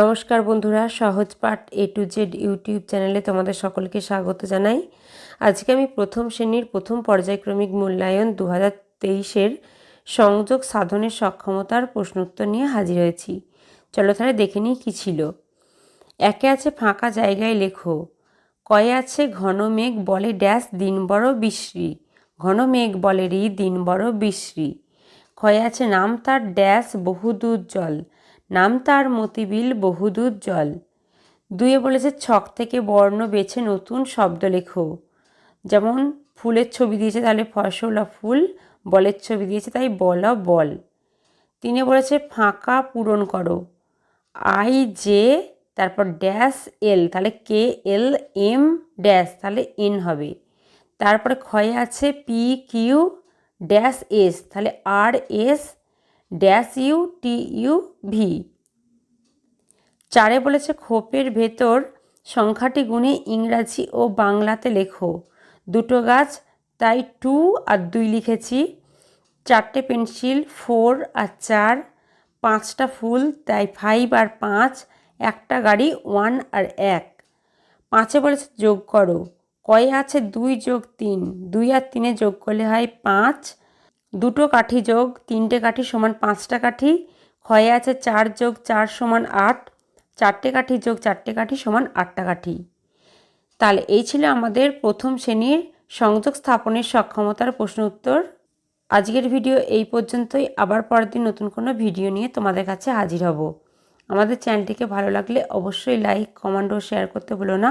নমস্কার বন্ধুরা, সহজ পাঠ এ টু জেড ইউটিউব চ্যানেলে তোমাদের সকলকে স্বাগত জানাই। আজকে আমি প্রথম শ্রেণির প্রথম পর্যায়ক্রমিক মূল্যায়ন দু হাজার তেইশের সংযোগ সাধনের সক্ষমতার প্রশ্নোত্তর নিয়ে হাজির হয়েছি। চলো তাহলে দেখে নিই কী ছিল। একে আছে ফাঁকা জায়গায় লেখো। কয়ে আছে ঘন মেঘ বলে ড্যাশ দিন বড় বিশ্রী। ঘন মেঘ বলে রি দিন বড় বিশ্রী। ক্ষয়ে আছে নাম তার ড্যাশ বহুদূর জল। নাম তার মতিবিল বহুদূর জল। দুয়ে বলেছে, ছক থেকে বর্ণ বেছে নতুন শব্দ লেখো। যেমন, ফুলের ছবি দিয়েছে তাহলে ফসলা ফুল, বলের ছবি দিয়েছে তাই বল বল। তিনে বলেছে, ফাঁকা পূরণ করো। আই জে, তারপর ড্যাশ এল, তাহলে কে এল এম ড্যাশ, তাহলে এন হবে। তারপরে ক্ষয়ে আছে পি কিউ ড্যাশ এস, তাহলে R S dash U T U V. চারে বলেছে, খোপের ভেতর সংখ্যাটি গুণে ইংরাজি ও বাংলাতে লেখো। দুটো গাছ, তাই টু আর দুই লিখেছি। চারটে পেন্সিল, ফোর আর চার। পাঁচটা ফুল, তাই ফাইভ আর পাঁচ। একটা গাড়ি, ওয়ান আর এক। পাঁচে বলেছে, যোগ করো। কয়ে আছে, দুই যোগ তিন। দুই আর তিনে যোগ করলে হয় পাঁচ। দুটো কাঠি যোগ তিনটে কাঠি সমান পাঁচটা কাঠি। ক্ষয়ে আছে চার যোগ চার সমান আট। চারটে কাঠি যোগ চারটে কাঠি সমান আটটা কাঠি। তাহলে এই ছিল আমাদের প্রথম শ্রেণির সংযোগ স্থাপনের সক্ষমতার প্রশ্ন উত্তর। আজকের ভিডিও এই পর্যন্তই। আবার পরের দিন নতুন কোনো ভিডিও নিয়ে তোমাদের কাছে হাজির হব। আমাদের চ্যানেলটিকে ভালো লাগলে অবশ্যই লাইক, কমেন্ট ও শেয়ার করতে ভুলো না।